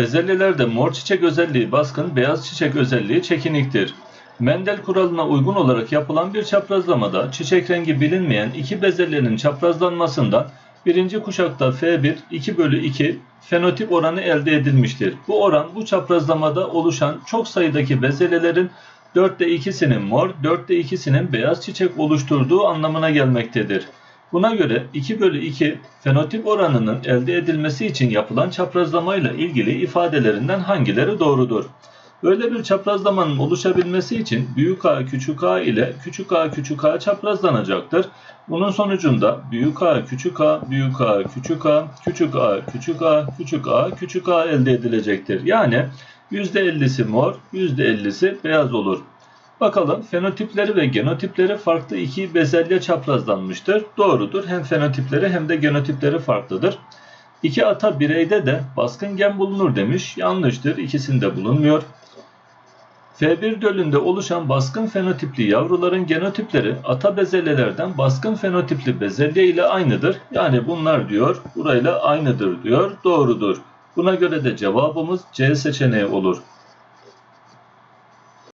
Bezelyelerde mor çiçek özelliği baskın, beyaz çiçek özelliği çekiniktir. Mendel kuralına uygun olarak yapılan bir çaprazlamada çiçek rengi bilinmeyen iki bezelyenin çaprazlanmasından birinci kuşakta F1 2 bölü 2 fenotip oranı elde edilmiştir. Bu oran bu çaprazlamada oluşan çok sayıdaki bezelyelerin 4'te 2'sinin mor, 4'te 2'sinin beyaz çiçek oluşturduğu anlamına gelmektedir. Buna göre 2 bölü 2 fenotip oranının elde edilmesi için yapılan çaprazlamayla ilgili ifadelerinden hangileri doğrudur? Böyle bir çaprazlamanın oluşabilmesi için büyük A küçük a ile küçük a küçük a çaprazlanacaktır. Bunun sonucunda büyük A küçük a, büyük A küçük a, küçük a küçük a, küçük a küçük a elde edilecektir. Yani %50'si mor, %50'si beyaz olur. Bakalım fenotipleri ve genotipleri farklı iki bezelye çaprazlanmıştır. Doğrudur. Hem fenotipleri hem de genotipleri farklıdır. İki ata bireyde de baskın gen bulunur demiş. Yanlıştır. İkisinde bulunmuyor. F1 dölünde oluşan baskın fenotipli yavruların genotipleri ata bezelyelerden baskın fenotipli bezelye ile aynıdır. Yani bunlar diyor burayla aynıdır diyor. Doğrudur. Buna göre de cevabımız C seçeneği olur.